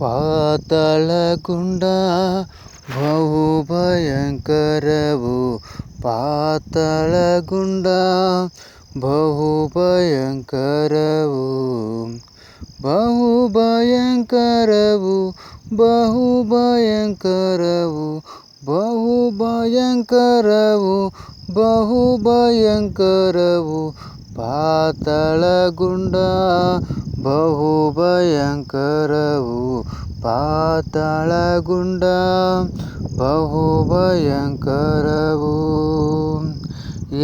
ಪಾತಾಳಗುಂಡ ಬಹು ಭಯಂಕರವು ಪಾತಾಳಗುಂಡ ಬಹು ಭಯಂಕರವು ಬಹು ಭಯಂಕರವು ಬಹು ಭಯಂಕರವು ಬಹು ಭಯಂಕರವು ಬಹು ಭಯಂಕರವು ಪಾತಾಳಗುಂಡ ಬಹು ಭಯಂಕರವು ಪಾತಾಳಗುಂಡ. ಬಹು ಭಯಂಕರವು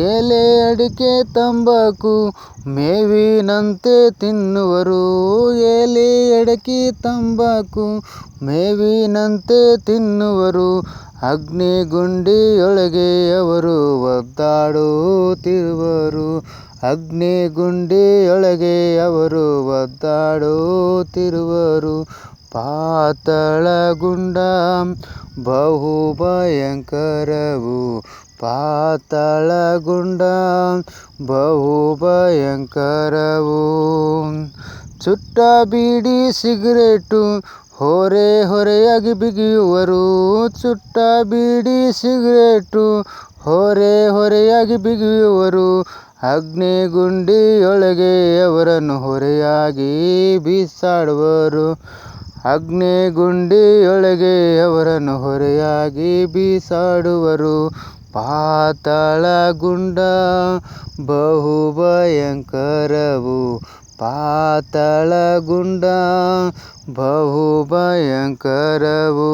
ಎಲೆ ಅಡಿಕೆ ತಂಬಾಕು ಮೇವಿನಂತೆ ತಿನ್ನುವರು. ಎಲೆ ಅಡಿಕೆ ತಂಬಾಕು ಮೇವಿನಂತೆ ತಿನ್ನುವರು. ಅಗ್ನಿಗುಂಡಿಯೊಳಗೆ ಅವರು ಒದ್ದಾಡುತ್ತಿರುವರು. ಅಗ್ನಿಗುಂಡಿಯೊಳಗೆ ಅವರು ಒದ್ದಾಡುತ್ತಿರುವರು. ಪಾತಾಳಗುಂಡ ಬಹು ಭಯಂಕರವು ಪಾತಾಳಗುಂಡ ಬಹು ಭಯಂಕರವು ಚುಟ್ಟ ಬೀಡಿ ಸಿಗರೇಟು, ಹೊರೆ ಹೊರೆಯಾಗಿ ಬಿಗಿಯುವರು. ಚುಟ್ಟ ಬೀಡಿ ಸಿಗರೇಟು, ಹೊರೆ ಹೊರೆಯಾಗಿ ಬಿಗಿಯುವರು. ಅಗ್ನಿಗುಂಡಿಯೊಳಗೆ ಅವರನ್ನು ಹೊರೆಯಾಗಿ ಬೀಸಾಡುವರು. ಅಗ್ನಿಗುಂಡಿಯೊಳಗೆ ಅವರನ್ನು ಹೊರೆಯಾಗಿ ಬೀಸಾಡುವರು. ಪಾತಾಳಗುಂಡ ಬಹು ಭಯಂಕರವು ಪಾತಾಳಗುಂಡ ಬಹು ಭಯಂಕರವು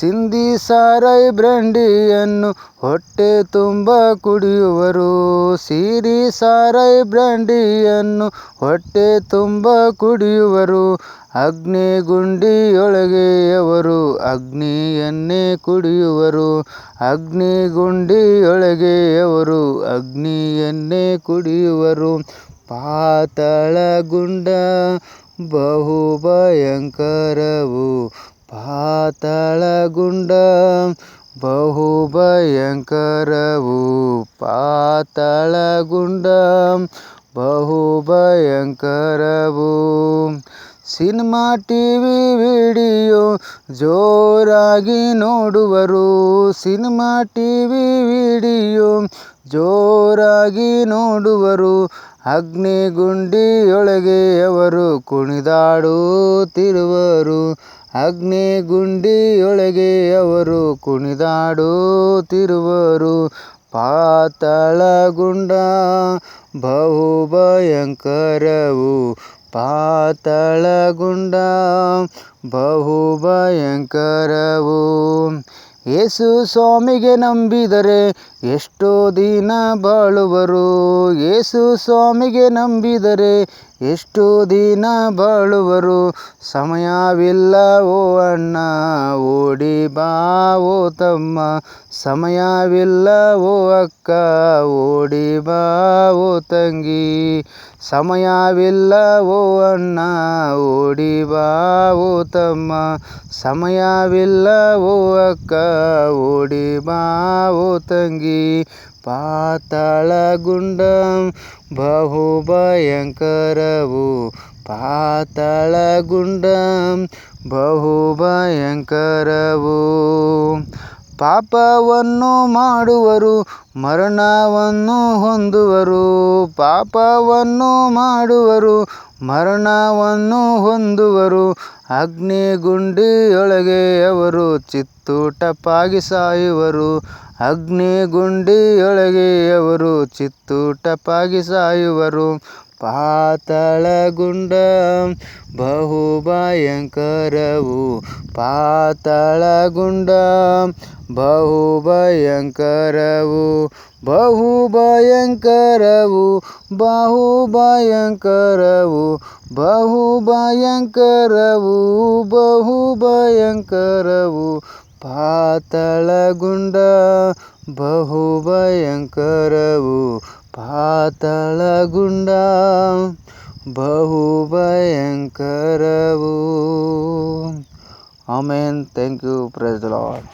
ಸಿಂಧಿ ಸಾರಾಯಿ ಬ್ರ್ಯಾಂಡಿಯನ್ನು ಹೊಟ್ಟೆ ತುಂಬ ಕುಡಿಯುವರು. ಸಿರಿ ಸಾರಾಯಿ ಬ್ರ್ಯಾಂಡಿಯನ್ನು ಹೊಟ್ಟೆ ತುಂಬ ಕುಡಿಯುವರು. ಅಗ್ನಿ ಅವರು ಅಗ್ನಿಯನ್ನೇ ಕುಡಿಯುವರು. ಅಗ್ನಿ ಅವರು ಅಗ್ನಿಯನ್ನೇ ಕುಡಿಯುವರು. ಪಾತಾಳಗುಂಡ ಬಹು ಭಯಂಕರವು ಪಾತಾಳಗುಂಡ ಬಹು ಭಯಂಕರವು ಪಾತಾಳಗುಂಡ ಬಹು ಭಯಂಕರವು ಸಿನಿಮಾ ಟಿವಿ ವಿಡಿಯೋ ಜೋರಾಗಿ ನೋಡುವರು. ಸಿನಿಮಾ ಟಿವಿ ವಿಡಿಯೋ ಜೋರಾಗಿ ನೋಡುವರು. ಅಗ್ನಿಗುಂಡಿಯೊಳಗೆ ಅವರು ಕುಣಿದಾಡುತ್ತಿರುವರು. ಅಗ್ನಿಗುಂಡಿಯೊಳಗೆ ಅವರು ಕುಣಿದಾಡುತ್ತಿರುವರು. ಪಾತಾಳಗುಂಡ ಬಹು ಭಯಂಕರವು ಪಾತಾಳಗುಂಡ ಬಹು ಭಯಂಕರವು ಯೇಸು ಸ್ವಾಮಿಗೆ ನಂಬಿದರೆ ಎಷ್ಟೋ ದಿನ ಬಾಳುವರು ಯೇಸು ಸ್ವಾಮಿಗೆ ನಂಬಿದರೆ ಎಷ್ಟೋ ದಿನ ಬಾಳುವರು ಸಮಯವಿಲ್ಲ ಓ ಅಣ್ಣ, ಓಡಿ ಬಾ ಓ ತಮ್ಮ ಸಮಯವಿಲ್ಲ ಓ ಅಕ್ಕ, ಓಡಿ ಬಾ ಓ ತಂಗಿ ಸಮಯವಿಲ್ಲ ಓ ಅಣ್ಣ, ಓಡಿ ಬಾ ಓ ತಮ್ಮ ಸಮಯವಿಲ್ಲ ಓ ಅಕ್ಕ, ಓಡಿ ಬಾ ಓ ತಂಗಿ ಪಾತಾಳಗುಂಡ ಬಹು ಭಯಂಕರವು ಪಾತಾಳಗುಂಡ ಬಹು ಭಯಂಕರವು ಪಾಪವನ್ನು ಮಾಡುವರು, ಮರಣವನ್ನು ಹೊಂದುವರು. ಪಾಪವನ್ನು ಮಾಡುವರು, ಮರಣವನ್ನು ಹೊಂದುವರು. ಅಗ್ನಿಗುಂಡಿಯೊಳಗೆ ಅವರು ಚಿತ್ತೂಟಪ್ಪಾಗಿ ಸಾಯುವರು. ಅಗ್ನಿಗುಂಡಿಯೊಳಗೆ ಅವರು ಚಿತ್ತೂಟಪ್ಪಾಗಿ ಸಾಯುವರು. ಪಾತಾಳಗುಂಡ ಬಹು ಭಯಂಕರವು. ಪಾತಾಳಗುಂಡ ಬಹು ಭಯಂಕರವು. ಬಹು ಭಯಂಕರವು ಬಹು ಭಯಂಕರವು ಬಹು ಭಯಂಕರವು ಬಹು ಭಯಂಕರವು. ಪಾತಾಳಗುಂಡ ಬಹು ಭಯಂಕರವು ಪಾತಾಳಗುಂಡ ಬಹು ಭಯಂಕರವು amen thank you praise the lord